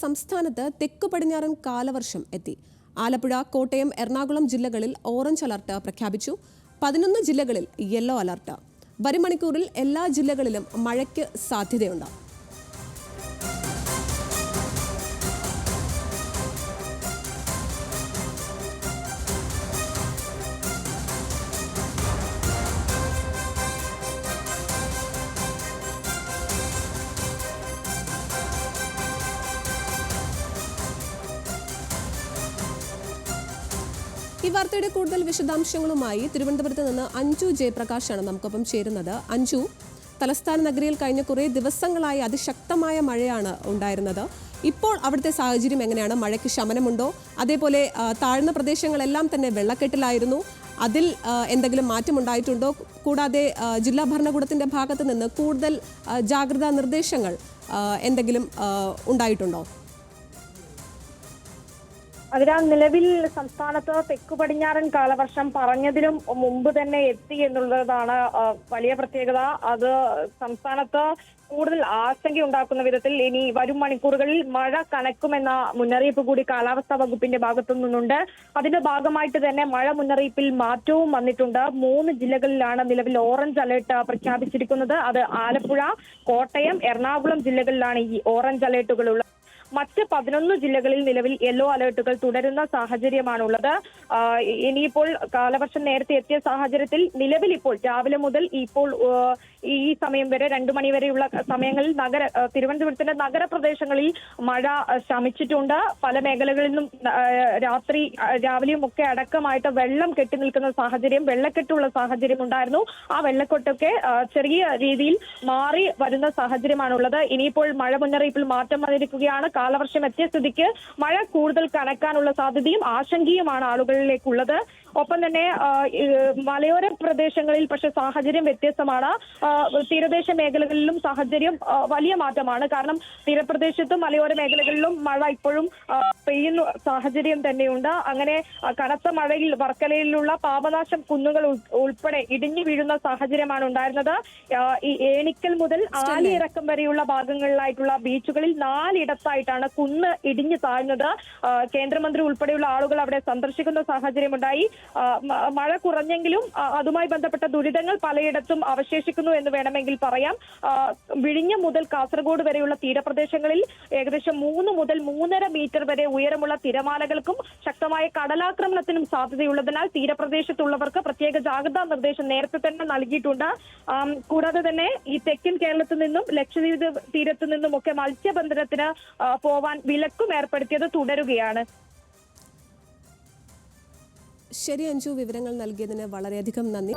സംസ്ഥാനത്ത് തെക്ക് പടിഞ്ഞാറൻ കാലവർഷം എത്തി. ആലപ്പുഴ കോട്ടയം എറണാകുളം ജില്ലകളിൽ ഓറഞ്ച് അലർട്ട് പ്രഖ്യാപിച്ചു. പതിനൊന്ന് ജില്ലകളിൽ യെല്ലോ അലർട്ട്. വരും മണിക്കൂറിൽ എല്ലാ ജില്ലകളിലും മഴയ്ക്ക് സാധ്യതയുണ്ട്. ഈ വാർത്തയുടെ കൂടുതൽ വിശദാംശങ്ങളുമായി തിരുവനന്തപുരത്ത് നിന്ന് അഞ്ജു ജയപ്രകാശാണ് നമുക്കൊപ്പം ചേരുന്നത്. അഞ്ജു തലസ്ഥാന നഗരിയിൽ കഴിഞ്ഞ കുറേ ദിവസങ്ങളായി അതിശക്തമായ മഴയാണ് ഉണ്ടായിരുന്നത്. ഇപ്പോൾ അവിടുത്തെ സാഹചര്യം എങ്ങനെയാണ്? മഴയ്ക്ക് ശമനമുണ്ടോ? അതേപോലെ താഴ്ന്ന പ്രദേശങ്ങളെല്ലാം തന്നെ വെള്ളക്കെട്ടിലായിരുന്നു. അതിൽ എന്തെങ്കിലും മാറ്റമുണ്ടായിട്ടുണ്ടോ? കൂടാതെ ജില്ലാ ഭരണകൂടത്തിന്റെ ഭാഗത്ത് നിന്ന് കൂടുതൽ ജാഗ്രതാ നിർദ്ദേശങ്ങൾ എന്തെങ്കിലും ഉണ്ടായിട്ടുണ്ടോ? അതിനാൽ നിലവിൽ സംസ്ഥാനത്ത് തെക്കു പടിഞ്ഞാറൻ കാലവർഷം പറഞ്ഞതിലും മുമ്പ് തന്നെ എത്തി എന്നുള്ളതാണ് വലിയ പ്രത്യേകത. അത് സംസ്ഥാനത്ത് കൂടുതൽ ആശങ്ക ഉണ്ടാക്കുന്ന വിധത്തിൽ ഇനി വരും മണിക്കൂറുകളിൽ മഴ കനക്കുമെന്ന മുന്നറിയിപ്പ് കൂടി കാലാവസ്ഥാ വകുപ്പിന്റെ ഭാഗത്തു നിന്നുണ്ട്. അതിന്റെ ഭാഗമായിട്ട് തന്നെ മഴ മുന്നറിയിപ്പിൽ മാറ്റവും വന്നിട്ടുണ്ട്. മൂന്ന് ജില്ലകളിലാണ് നിലവിൽ ഓറഞ്ച് അലേർട്ട് പ്രഖ്യാപിച്ചിരിക്കുന്നത്. അത് ആലപ്പുഴ കോട്ടയം എറണാകുളം ജില്ലകളിലാണ് ഈ ഓറഞ്ച് അലേർട്ടുകൾ ഉള്ളത്. മറ്റ് പതിനൊന്ന് ജില്ലകളിൽ നിലവിൽ യെല്ലോ അലേർട്ടുകൾ തുടരുന്ന സാഹചര്യമാണുള്ളത്. ഇനിയിപ്പോൾ കാലവർഷം നേരത്തെ എത്തിയ സാഹചര്യത്തിൽ നിലവിൽ ഇപ്പോൾ രാവിലെ മുതൽ ഇപ്പോൾ ഈ സമയം വരെ രണ്ടു മണി വരെയുള്ള സമയങ്ങളിൽ നഗര തിരുവനന്തപുരത്തിന്റെ നഗരപ്രദേശങ്ങളിൽ മഴ ശമിച്ചിട്ടുണ്ട്. പല മേഖലകളിൽ നിന്നും രാത്രി രാവിലെയും ഒക്കെ അടക്കമായിട്ട് വെള്ളം കെട്ടി നിൽക്കുന്ന സാഹചര്യം വെള്ളക്കെട്ടുള്ള സാഹചര്യം ഉണ്ടായിരുന്നു. ആ വെള്ളക്കെട്ടൊക്കെ ചെറിയ രീതിയിൽ മാറി വരുന്ന സാഹചര്യമാണുള്ളത്. ഇനിയിപ്പോൾ മഴ മുന്നറിയിപ്പിൽ മാറ്റം വന്നിരിക്കുകയാണ്. കാലവർഷം എത്തിയ സ്ഥിതിക്ക് മഴ കൂടുതൽ കനക്കാനുള്ള സാധ്യതയും ആശങ്കയുമാണ് ആളുകളിലേക്കുള്ളത്. ഒപ്പം തന്നെ മലയോര പ്രദേശങ്ങളിൽ പക്ഷെ സാഹചര്യം വ്യത്യസ്തമാണ്. തീരദേശ മേഖലകളിലും സാഹചര്യം വലിയ മാറ്റമാണ്. കാരണം തീരപ്രദേശത്തും മലയോര മേഖലകളിലും മഴ ഇപ്പോഴും പെയ്യുന്ന സാഹചര്യം തന്നെയുണ്ട്. അങ്ങനെ കനത്ത മഴയിൽ വർക്കലയിലുള്ള പാപനാശം കുന്നുകൾ ഉൾ- ഉൾപ്പെടെ ഇടിഞ്ഞു വീഴുന്ന സാഹചര്യമാണ് ഉണ്ടായിരുന്നത്. ഈ ഏണിക്കൽ മുതൽ ആലിയിറക്കം വരെയുള്ള ഭാഗങ്ങളിലായിട്ടുള്ള ബീച്ചുകളിൽ നാലിടത്തായിട്ടാണ് കുന്ന് ഇടിഞ്ഞു താഴ്ന്നത്. കേന്ദ്രമന്ത്രി ഉൾപ്പെടെയുള്ള ആളുകൾ അവിടെ സന്ദർശിക്കുന്ന സാഹചര്യമുണ്ടായി. മഴ കുറഞ്ഞെങ്കിലും അതുമായി ബന്ധപ്പെട്ട ദുരിതങ്ങൾ പലയിടത്തും അവശേഷിക്കുന്നു എന്ന് വേണമെങ്കിൽ പറയാം. വിഴിഞ്ഞം മുതൽ കാസർഗോഡ് വരെയുള്ള തീരപ്രദേശങ്ങളിൽ ഏകദേശം മൂന്ന് മുതൽ മൂന്നര മീറ്റർ വരെ ഉയരമുള്ള തിരമാലകൾക്കും ശക്തമായ കടലാക്രമണത്തിനും സാധ്യതയുള്ളതിനാൽ തീരപ്രദേശത്തുള്ളവർക്ക് പ്രത്യേക ജാഗ്രതാ നിർദ്ദേശം നേരത്തെ തന്നെ നൽകിയിട്ടുണ്ട്. കൂടാതെ തന്നെ ഈ തെക്കൻ കേരളത്തിൽ നിന്നും ലക്ഷദ്വീപ് തീരത്തു നിന്നും ഒക്കെ മത്സ്യബന്ധനത്തിന് പോവാൻ വിലക്കും ഏർപ്പെടുത്തിയത് തുടരുകയാണ്. ശരി അഞ്ജു വിവരങ്ങൾ നൽകിയതിന് വളരെയധികം നന്ദി.